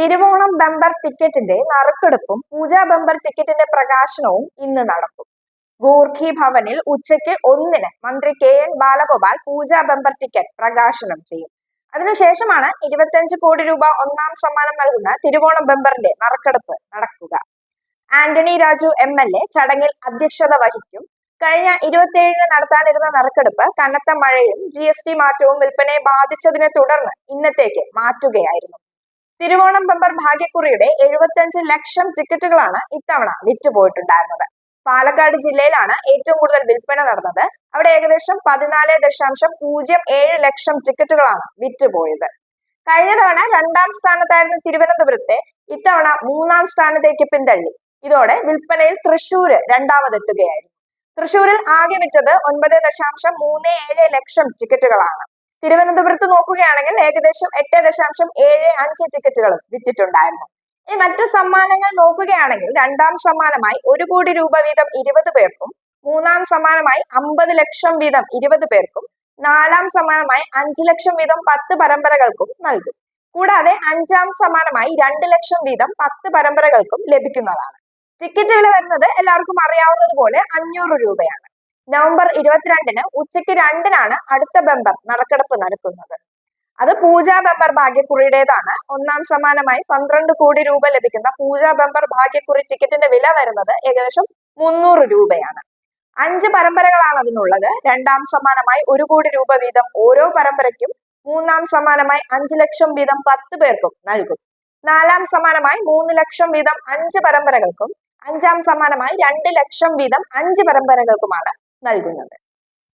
Thiruvonam bumper ടിക്കറ്റിന്റെ നറുക്കെടുപ്പും Pooja bumper ടിക്കറ്റിന്റെ പ്രകാശനവും ഇന്ന് നടക്കും. ഗൂർഖി ഭവനിൽ ഉച്ചയ്ക്ക് ഒന്നിന് മന്ത്രി K N Balagopal Pooja bumper ticket പ്രകാശനം ചെയ്യും. അതിനുശേഷമാണ് ഇരുപത്തിയഞ്ച് കോടി രൂപ ഒന്നാം സമ്മാനം നൽകുന്ന തിരുവോണം ബമ്പറിന്റെ നറുക്കെടുപ്പ് നടക്കുക. Antony Raju M L A ചടങ്ങിൽ അധ്യക്ഷത വഹിക്കും. കഴിഞ്ഞ ഇരുപത്തിയേഴിന് നടത്താനിരുന്ന നറുക്കെടുപ്പ് കനത്ത മഴയും ജി എസ് ടി മാറ്റവും വിൽപ്പനയെ ബാധിച്ചതിനെ തുടർന്ന് ഇന്നത്തേക്ക് മാറ്റുകയായിരുന്നു. തിരുവോണം ബമ്പർ ഭാഗ്യക്കുറിയുടെ എഴുപത്തിയഞ്ച് ലക്ഷം ടിക്കറ്റുകളാണ് ഇത്തവണ വിറ്റുപോയിട്ടുണ്ടായിരുന്നത്. പാലക്കാട് ജില്ലയിലാണ് ഏറ്റവും കൂടുതൽ വിൽപ്പന നടന്നത്. അവിടെ ഏകദേശം പതിനാല് ദശാംശം പൂജ്യം ഏഴ് ലക്ഷം ടിക്കറ്റുകളാണ് വിറ്റുപോയത്. കഴിഞ്ഞ തവണ രണ്ടാം സ്ഥാനത്തായിരുന്ന തിരുവനന്തപുരത്തെ. ഇത്തവണ മൂന്നാം സ്ഥാനത്തേക്ക് പിന്തള്ളി. ഇതോടെ വിൽപ്പനയിൽ തൃശൂര് രണ്ടാമതെത്തുകയായിരുന്നു. തൃശൂരിൽ ആകെ വിറ്റത് ഒൻപത് ദശാംശം മൂന്ന് ഏഴ് ലക്ഷം ടിക്കറ്റുകളാണ്. തിരുവനന്തപുരത്ത് നോക്കുകയാണെങ്കിൽ ഏകദേശം എട്ട് ദശാംശം ഏഴ് അഞ്ച് ടിക്കറ്റുകളും വിറ്റിട്ടുണ്ടായിരുന്നു. ഇനി മറ്റു സമ്മാനങ്ങൾ നോക്കുകയാണെങ്കിൽ രണ്ടാം സമ്മാനമായി ഒരു കോടി രൂപ വീതം ഇരുപത് പേർക്കും മൂന്നാം സമ്മാനമായി അമ്പത് ലക്ഷം വീതം ഇരുപത് പേർക്കും നാലാം സമ്മാനമായി അഞ്ചു ലക്ഷം വീതം പത്ത് പരമ്പരകൾക്കും നൽകും. കൂടാതെ അഞ്ചാം സമ്മാനമായി രണ്ട് ലക്ഷം വീതം പത്ത് പരമ്പരകൾക്കും ലഭിക്കുന്നതാണ്. ടിക്കറ്റ് വില വരുന്നത് എല്ലാവർക്കും അറിയാവുന്നത് പോലെ അഞ്ഞൂറ് രൂപയാണ്. നവംബർ ഇരുപത്തിരണ്ടിന് ഉച്ചയ്ക്ക് രണ്ടിനാണ് അടുത്ത ബമ്പർ നറുക്കെടുപ്പ് നടക്കുന്നത്. അത് പൂജാ ബമ്പർ ഭാഗ്യക്കുറിയുടേതാണ്. ഒന്നാം സമ്മാനമായി പന്ത്രണ്ട് കോടി രൂപ ലഭിക്കുന്ന പൂജാ ബമ്പർ ഭാഗ്യക്കുറി ടിക്കറ്റിന്റെ വില വരുന്നത് ഏകദേശം മുന്നൂറ് രൂപയാണ്. അഞ്ച് പരമ്പരകളാണ് അതിനുള്ളത്. രണ്ടാം സമ്മാനമായി ഒരു കോടി രൂപ വീതം ഓരോ പരമ്പരയ്ക്കും മൂന്നാം സമ്മാനമായി അഞ്ചു ലക്ഷം വീതം പത്ത് പേർക്കും നൽകും. നാലാം സമ്മാനമായി മൂന്ന് ലക്ഷം വീതം അഞ്ച് പരമ്പരകൾക്കും അഞ്ചാം സമ്മാനമായി രണ്ട് ലക്ഷം വീതം അഞ്ച് പരമ്പരകൾക്കുമാണ് നൽകുന്നത്